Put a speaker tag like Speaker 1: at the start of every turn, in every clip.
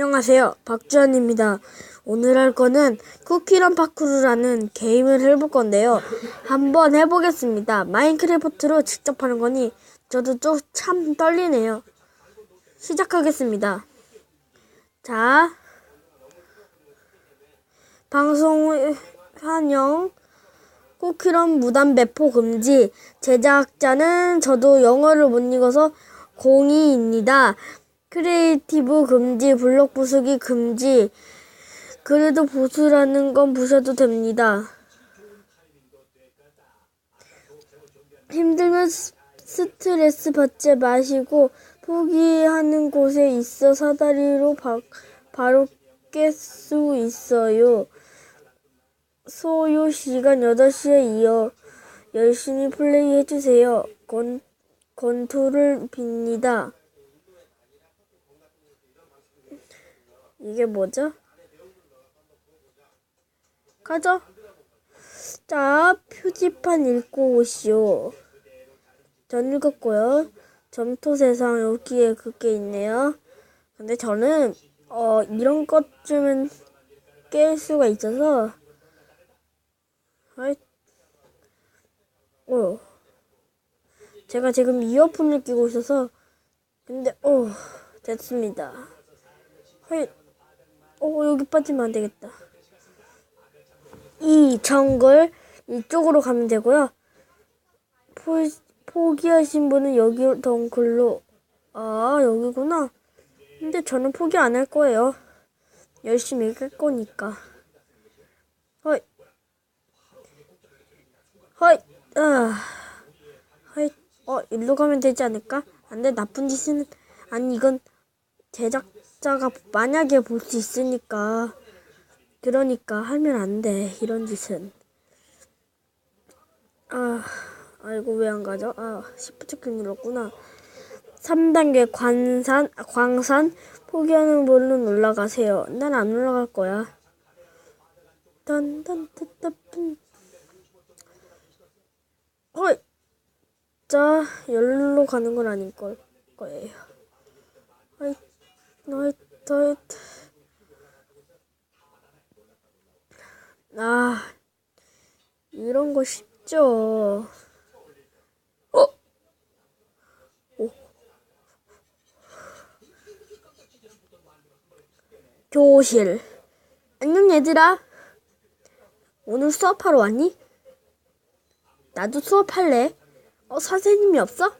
Speaker 1: 안녕하세요. 박주환입니다. 오늘 할 거는 쿠키런 파쿠르라는 게임을 해볼 건데요. 한번 해보겠습니다. 마인크래프트로 직접 하는 거니 저도 좀 참 떨리네요. 시작하겠습니다. 자, 방송 환영 쿠키런 무단 배포 금지 제작자는 저도 영어를 못 읽어서 공이입니다. 크리에이티브 금지, 블록 부수기 금지. 그래도 보수라는 건 부셔도 됩니다. 힘들면 스- 스트레스 받지 마시고 포기하는 곳에 있어 사다리로 바, 바로 깰 수 있어요. 소요 시간 8시에 이어 열심히 플레이 해주세요. 건, 건투를 빕니다. 이게 뭐죠? 가죠. 자, 표지판 읽고 오시오. 전 읽었고요. 점토 세상 여기에 그게 있네요. 근데 저는 어 이런 것쯤은 깰 수가 있어서 아이 어 제가 지금 이어폰을 끼고 있어서 근데 어 됐습니다. 헐 어, 여기 빠지면 안 되겠다. 이 정글 이쪽으로 가면 되고요. 포, 포기하신 분은 여기 덩글로 아 여기구나. 근데 저는 포기 안 할 거예요. 열심히 갈 거니까. 헐. 헐. 아. 헐. 어, 일로 가면 되지 않을까? 안 돼, 나쁜 짓은 아니 이건 제작 자가 만약에 볼 수 있으니까 그러니까 하면 안 돼 이런 짓은. 아 아이고 왜 안 가죠? 아 시프트키 눌렀구나. 3단계 관산 아, 광산 포기하는 분은 올라가세요. 난 안 올라갈 거야. 딴딴따따 헐. 자 열로 가는 건 아닐 걸 거예요. 아이 나이 나이 아, 이런 거 쉽죠. 어? 오. 교실. 안녕, 얘들아. 오늘 수업하러 왔니? 나도 수업할래. 어, 선생님이 없어?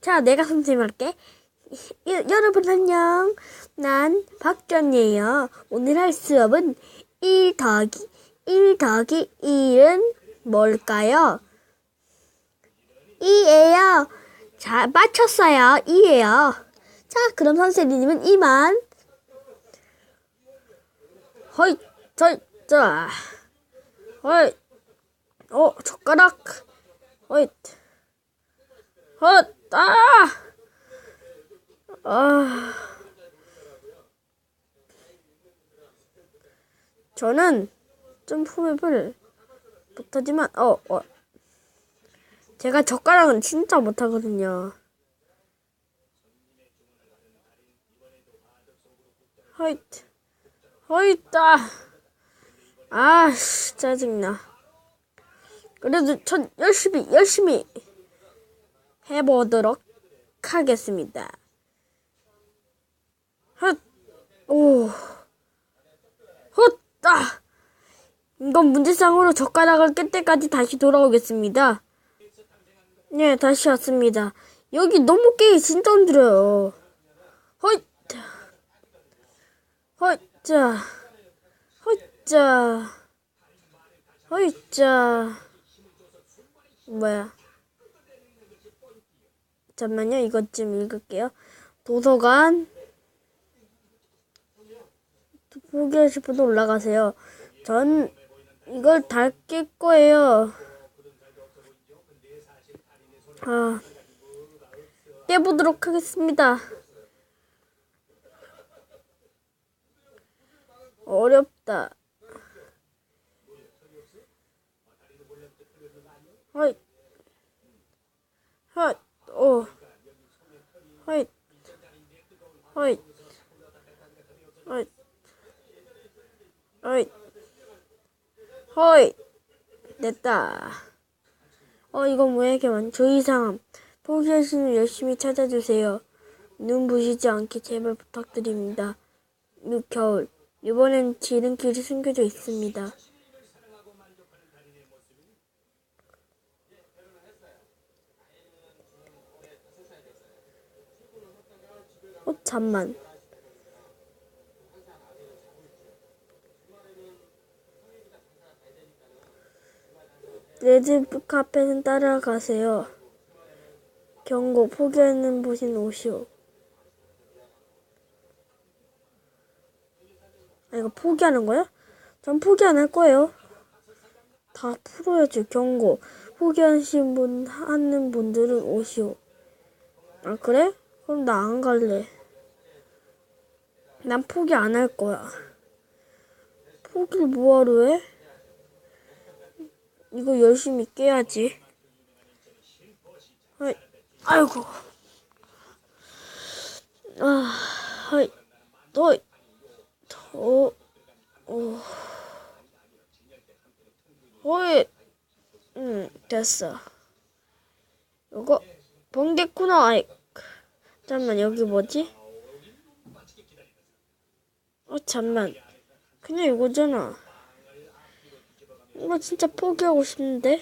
Speaker 1: 자, 내가 선생님 할게. 여, 여러분 안녕. 난 박전이에요. 오늘 할 수업은 1 더하기 1 더하기 1은 뭘까요? 2예요. 자, 맞췄어요. 2예요. 자, 그럼 선생님은 이만. 허이, 저, 자. 허이. 어, 젓가락. 허이. 헛, 아! 아. 저는 점프맵을 못하지만 어, 어. 제가 젓가락은 진짜 못하거든요. 허이트 허이따 아 씨, 짜증나. 그래도 전 열심히 열심히 해보도록 하겠습니다. 헛, 오. 헛다. 이건 문제상으로 젓가락을 깰 때까지 다시 돌아오겠습니다. 네, 다시 왔습니다. 여기 너무 깨기 진짜 힘들어요. 헛. 헛자. 헛자. 헛자. 뭐야. 잠만요. 이것 좀 읽을게요. 도서관. 포기하실 분도 올라가세요. 전 이걸 다 깰 거예요. 아, 깨보도록 하겠습니다. 어렵다. 허이, 헛, 오, 허이, 허이, 어이. 어이. 허이. 됐다. 어, 이건 왜 이렇게 많죠? 이상. 포기하시는 열심히 찾아주세요. 눈 부시지 않게 제발 부탁드립니다. 6겨울. 이번엔 지름길이 숨겨져 있습니다. 어, 잠만. 레드 카페는 따라가세요. 경고, 포기하는 보신 오시오. 아, 이거 포기하는 거야? 전 포기 안 할 거예요. 다 풀어야지, 경고. 포기하신 분, 하는 분들은 오시오. 아, 그래? 그럼 나 안 갈래. 난 포기 안 할 거야. 포기를 뭐하러 해? 이거 열심히 깨야지. 아이, 아이고. 아, 하이, 너, 더, 어, 어이, 응, 됐어. 이거, 번개구나, 아이. 잠만, 여기 뭐지? 어, 잠만. 그냥 이거잖아. 이거 진짜 포기하고 싶은데?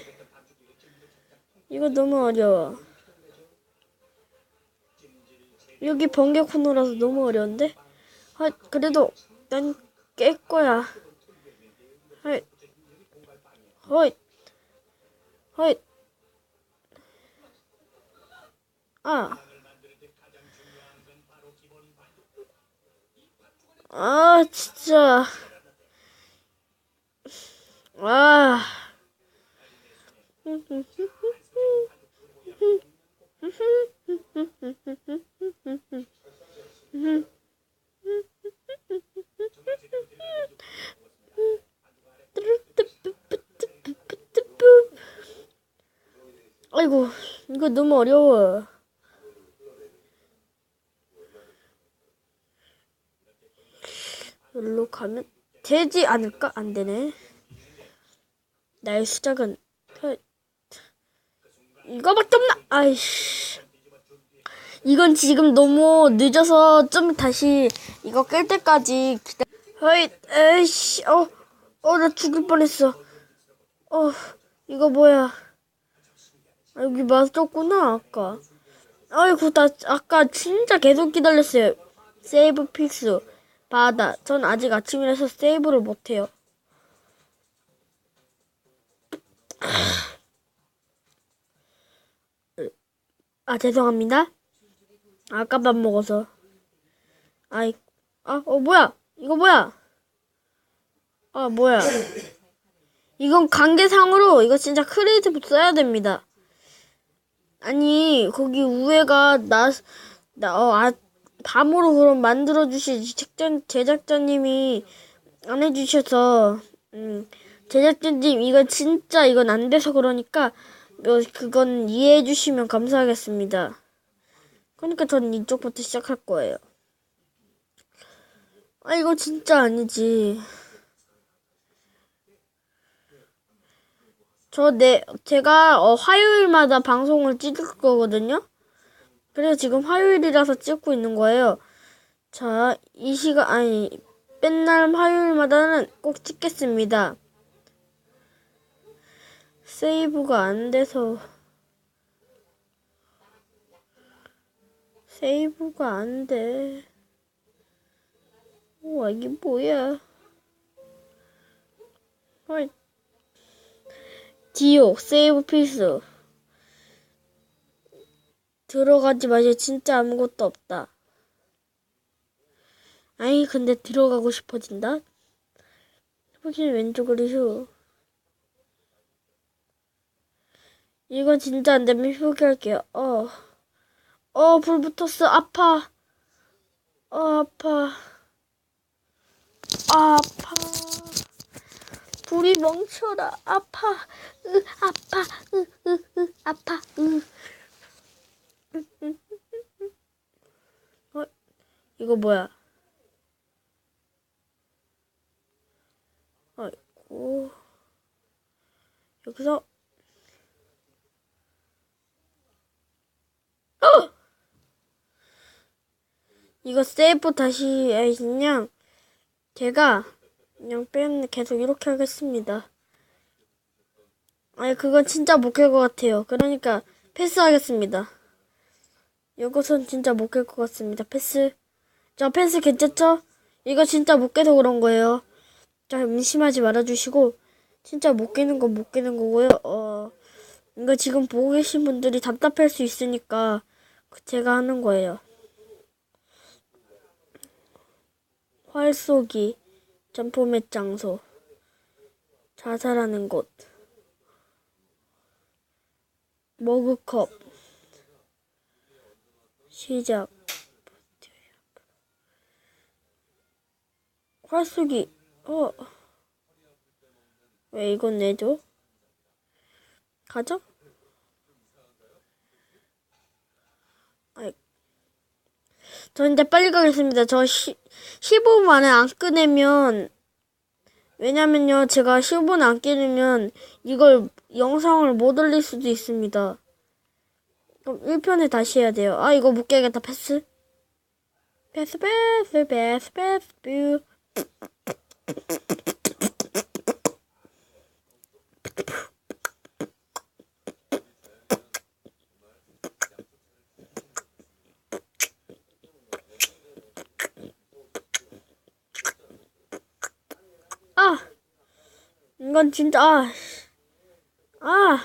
Speaker 1: 이거 너무 어려워. 여기 번개 코너라서 너무 어려운데? 아, 그래도 난 깰 거야. 헐. 헐. 헐. 아. 아, 진짜. 아. 아이고, 이거 너무 어려워. 여기로 가면 되지 않을까? 안 되네. 나의 수작은 그, 이거밖에 없나? 아이씨. 이건 지금 너무 늦어서 좀 다시 이거 깰 때까지 기다. 허이, 에이씨, 어, 어, 나 죽을 뻔했어. 어, 이거 뭐야? 아, 여기 맞았구나 아까. 아이고, 나 아까 진짜 계속 기다렸어요. 세이브 필수. 바다. 전 아직 아침이라서 세이브를 못해요. 아, 죄송합니다. 아까 밥 먹어서. 아이, 아, 어, 뭐야? 이거 뭐야? 아, 뭐야? 이건 관계상으로 이거 진짜 크레이트 써야 됩니다. 아니, 거기 우회가 나, 나, 어, 아, 밤으로 그럼 만들어주시, 책장, 제작자님이 안 해주셔서, 음, 제작자님, 이거 진짜 이건 안 돼서 그러니까, 뭐, 그건 이해해 주시면 감사하겠습니다. 그러니까 전 이쪽부터 시작할 거예요. 아, 이거 진짜 아니지. 저, 내, 제가, 어, 화요일마다 방송을 찍을 거거든요? 그래서 지금 화요일이라서 찍고 있는 거예요. 자, 이 시간, 아니, 맨날 화요일마다는 꼭 찍겠습니다. 세이브가 안 돼서. 세이브가 안 돼. 우와, 이게 뭐야. 헐. 디오, 세이브 필수. 들어가지 마세요. 진짜 아무것도 없다. 아니, 근데 들어가고 싶어진다? 혹시 왼쪽으로 휴. 이건 진짜 안 되면 휴게할게요. 어. 어, 불 붙었어. 아파. 어, 아파. 아, 아파. 불이 멈춰라. 아파. 으, 아파. 으, 으, 으, 아파. 으. 어, 이거 뭐야? 아이고. 여기서. 어! 이거 세이브 다시, 그냥, 제가, 그냥 뺀, 계속 이렇게 하겠습니다. 아니, 그건 진짜 못깰 것 같아요. 그러니까, 패스하겠습니다. 이것은 진짜 못깰 것 같습니다. 패스. 자, 패스 괜찮죠? 이거 진짜 못 깨서 그런 거예요. 자, 의심하지 말아주시고, 진짜 못 깨는 건 못 깨는 거고요. 어, 이거 지금 보고 계신 분들이 답답할 수 있으니까, 그 제가 하는 거예요. 활 쏘기, 점프맷 장소, 자살하는 곳, 머그컵, 시작. 활 쏘기, 어. 왜 이건 내줘? 가자. 아이. 저 이제 빨리 가겠습니다. 저 시, 15분 안에 안 끝내면, 왜냐면요, 제가 15분 안 끊으면 이걸 영상을 못 올릴 수도 있습니다. 그럼 1편에 다시 해야 돼요. 아, 이거 못 깨겠다. 패스. 패스, 패스, 패스, 패스, 뷰. 아! 이건 진짜, 아! 아!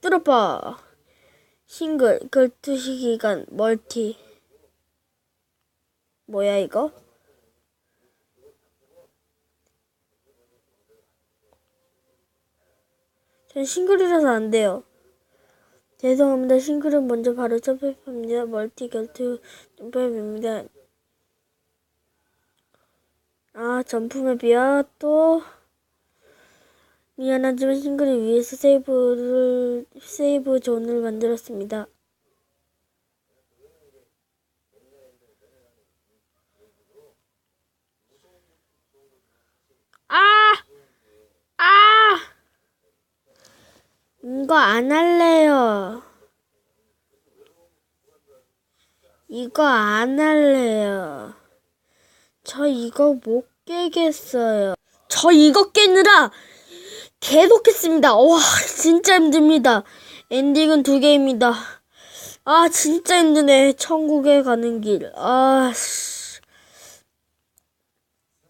Speaker 1: 뚫어봐. 싱글, 글투시 기간, 멀티. 뭐야, 이거? 전 싱글이라서 안 돼요. 죄송합니다. 싱글은 먼저 바로 접합니다. 멀티 결투 점프맵입니다. 아, 점프맵이야? 또? 미안하지만 싱글을 위해서 세이브를, 세이브 존을 만들었습니다. 아! 아! 이거 안 할래요. 이거 안 할래요. 저 이거 못 깨겠어요. 저 이거 깨느라 계속했습니다. 와, 진짜 힘듭니다. 엔딩은 두 개입니다. 아, 진짜 힘드네. 천국에 가는 길. 아, 씨.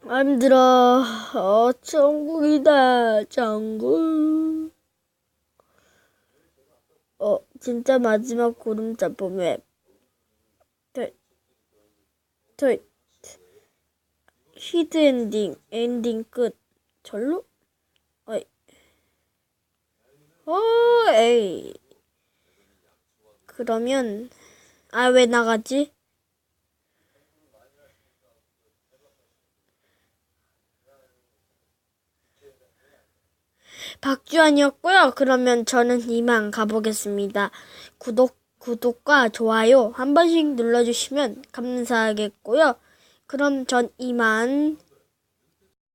Speaker 1: 아, 힘들어. 어, 천국이다. 천국. 어, 진짜 마지막 구름 잡범에 트, 트, 히드 엔딩, 엔딩 끝. 절로? 어이. 어, 에이. 그러면, 아, 왜 나가지? 박주환이었고요. 그러면 저는 이만 가보겠습니다. 구독, 구독과 좋아요 한 번씩 눌러주시면 감사하겠고요. 그럼 전 이만